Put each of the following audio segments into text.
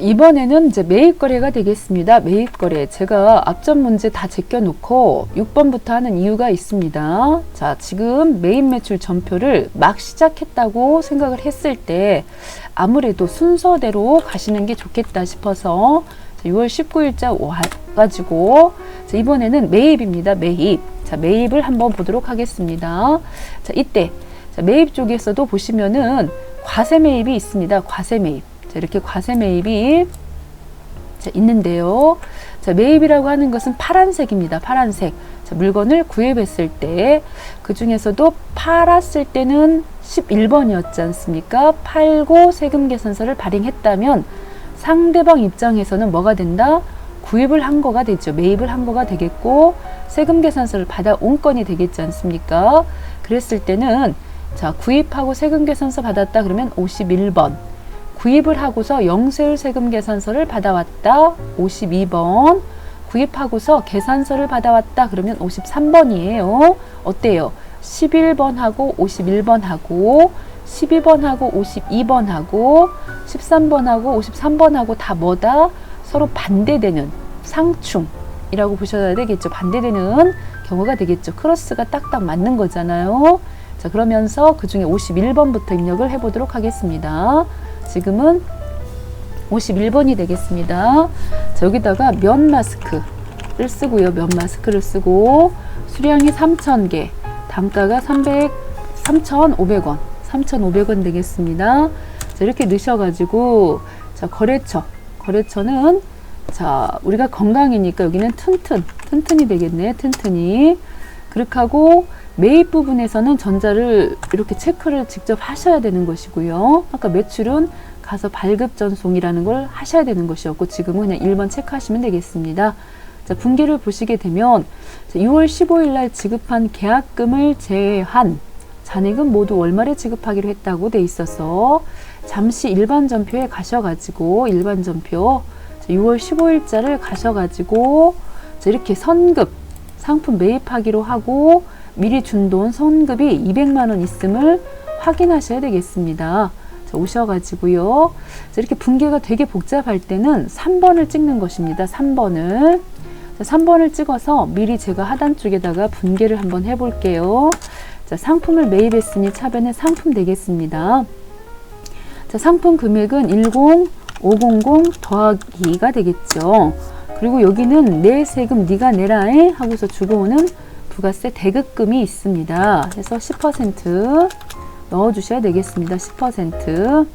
이번에는 이제 매입 거래가 되겠습니다. 매입 거래. 제가 앞전 문제 다 제껴 놓고 6번부터 하는 이유가 있습니다. 자, 지금 매입 매출 전표를 막 시작했다고 생각을 했을 때 아무래도 순서대로 가시는 게 좋겠다 싶어서 6월 19일자 와가지고 자, 이번에는 매입입니다. 매입. 자, 매입을 한번 보도록 하겠습니다. 자, 이때 자, 매입 쪽에서도 보시면은 과세 매입이 있습니다. 과세 매입. 자, 이렇게 과세 매입이 자, 있는데요. 자, 매입이라고 하는 것은 파란색입니다. 파란색. 자, 물건을 구입했을 때, 그 중에서도 팔았을 때는 11번이었지 않습니까? 팔고 세금 계산서를 발행했다면 상대방 입장에서는 뭐가 된다? 구입을 한 거가 되죠. 매입을 한 거가 되겠고, 세금 계산서를 받아온 건이 되겠지 않습니까? 그랬을 때는, 자, 구입하고 세금 계산서 받았다 그러면 51번. 구입을 하고서 영세율 세금 계산서를 받아왔다. 52번. 구입하고서 계산서를 받아왔다. 그러면 53번이에요. 어때요? 11번하고 51번하고 12번하고 52번하고 13번하고 53번하고 다 뭐다? 서로 반대되는 상충이라고 보셔야 되겠죠. 반대되는 경우가 되겠죠. 크로스가 딱딱 맞는 거잖아요. 자, 그러면서 그 중에 51번부터 입력을 해보도록 하겠습니다. 지금은 51번이 되겠습니다. 자, 여기다가 면 마스크를 쓰고요. 면 마스크를 쓰고 수량이 3,000개, 단가가 300, 3,500원, 3,500원 되겠습니다. 자, 이렇게 넣으셔가지고 자, 거래처, 거래처는 자, 우리가 건강이니까 여기는 튼튼, 튼튼이 되겠네, 튼튼이. 그렇게 하고 매입 부분에서는 전자를 이렇게 체크를 직접 하셔야 되는 것이고요. 아까 매출은 가서 발급 전송이라는 걸 하셔야 되는 것이었고 지금은 그냥 1번 체크하시면 되겠습니다. 자, 분기를 보시게 되면 6월 15일 날 지급한 계약금을 제외한 잔액은 모두 월말에 지급하기로 했다고 돼 있어서 잠시 일반 전표에 가셔가지고 일반 전표 6월 15일자를 가셔가지고 이렇게 선급 상품 매입하기로 하고 미리 준 돈 선급이 200만 원 있음을 확인하셔야 되겠습니다. 자, 오셔가지고요. 자, 이렇게 분계가 되게 복잡할 때는 3번을 찍는 것입니다. 3번을. 자, 3번을 찍어서 미리 제가 하단 쪽에다가 분계를 한번 해볼게요. 자, 상품을 매입했으니 차변에 상품 되겠습니다. 자, 상품 금액은 10500 더하기가 되겠죠. 그리고 여기는 내 세금 네가 내라에 하고서 주고 오는 부가세 대급금이 있습니다. 해서 10% 넣어 주셔야 되겠습니다. 10%.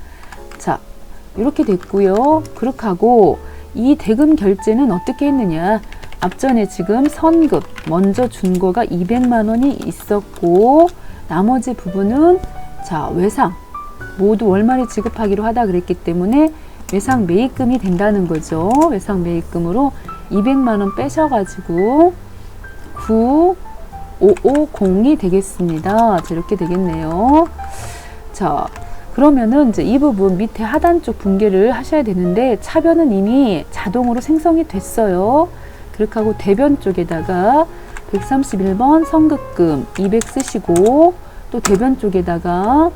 자, 이렇게 됐고요. 그렇게 하고 이 대금 결제는 어떻게 했느냐. 앞전에 지금 선급 먼저 준 거가 200만 원이 있었고 나머지 부분은 자 외상 모두 월말에 지급하기로 하다 그랬기 때문에 외상 매입금이 된다는 거죠. 외상 매입금으로 200만 원 빼셔가지고 9 550이 되겠습니다. 자, 이렇게 되겠네요. 자, 그러면은 이제 이 부분 밑에 하단 쪽 분계를 하셔야 되는데 차변은 이미 자동으로 생성이 됐어요. 그렇게 하고 대변 쪽에다가 131번 성급금 200 쓰시고 또 대변 쪽에다가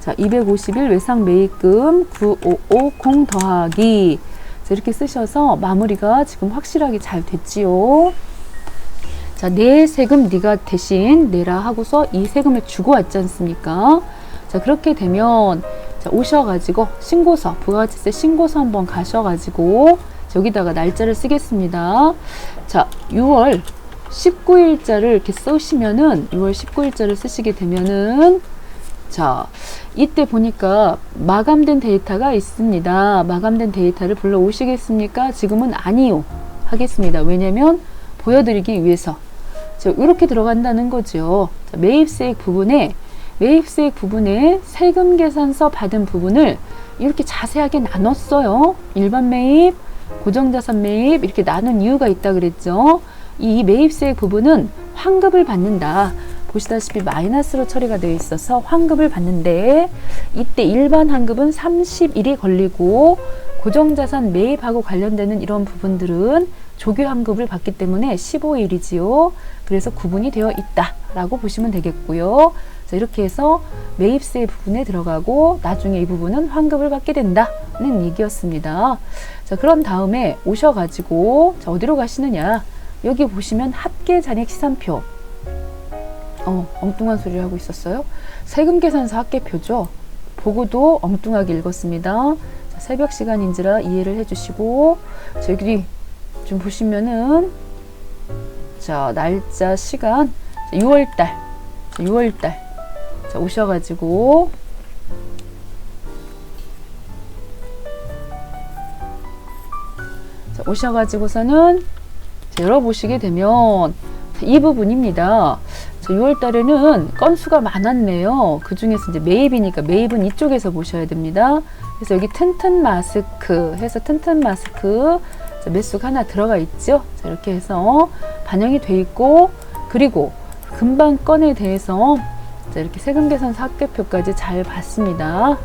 자, 251 외상 매입금 9550 더하기 자, 이렇게 쓰셔서 마무리가 지금 확실하게 잘 됐지요. 자, 내 세금 네가 대신 내라 하고서 이 세금을 주고 왔지 않습니까? 자, 그렇게 되면 자, 오셔가지고 신고서, 부가가치세 신고서 한번 가셔가지고 여기다가 날짜를 쓰겠습니다. 자, 6월 19일자를 이렇게 쓰시면은 6월 19일자를 쓰시게 되면은 자, 이때 보니까 마감된 데이터가 있습니다. 마감된 데이터를 불러 오시겠습니까? 지금은 아니요. 하겠습니다. 왜냐면 보여드리기 위해서. 자, 이렇게 들어간다는 거죠. 자, 매입세액 부분에 매입세액 부분에 세금 계산서 받은 부분을 이렇게 자세하게 나눴어요. 일반 매입, 고정자산 매입 이렇게 나눈 이유가 있다 그랬죠. 이 매입세액 부분은 환급을 받는다. 보시다시피 마이너스로 처리가 되어 있어서 환급을 받는데 이때 일반 환급은 30일이 걸리고 고정자산 매입하고 관련되는 이런 부분들은 조기 환급을 받기 때문에 15일이지요. 그래서 구분이 되어 있다라고 보시면 되겠고요. 자, 이렇게 해서 매입세 부분에 들어가고 나중에 이 부분은 환급을 받게 된다는 얘기였습니다. 자, 그런 다음에 오셔가지고 자, 어디로 가시느냐? 여기 보시면 합계 잔액 시산표. 어, 엉뚱한 소리를 하고 있었어요. 세금 계산서 합계표죠. 보고도 엉뚱하게 읽었습니다. 자, 새벽 시간인지라 이해를 해주시고 자, 여기 좀 보시면은 자 날짜 시간 6월달 자, 6월달 자, 오셔가지고 자, 오셔가지고서는 자, 열어보시게 되면 자, 이 부분입니다. 자, 6월 달에는 건수가 많았네요. 그 중에서 이제 매입이니까 매입은 이쪽에서 보셔야 됩니다. 그래서 여기 튼튼 마스크 해서 튼튼 마스크 자, 매수가 하나 들어가 있죠. 자, 이렇게 해서 반영이 돼 있고 그리고 금방 건에 대해서 자, 이렇게 세금 계산 합계표까지 잘 봤습니다.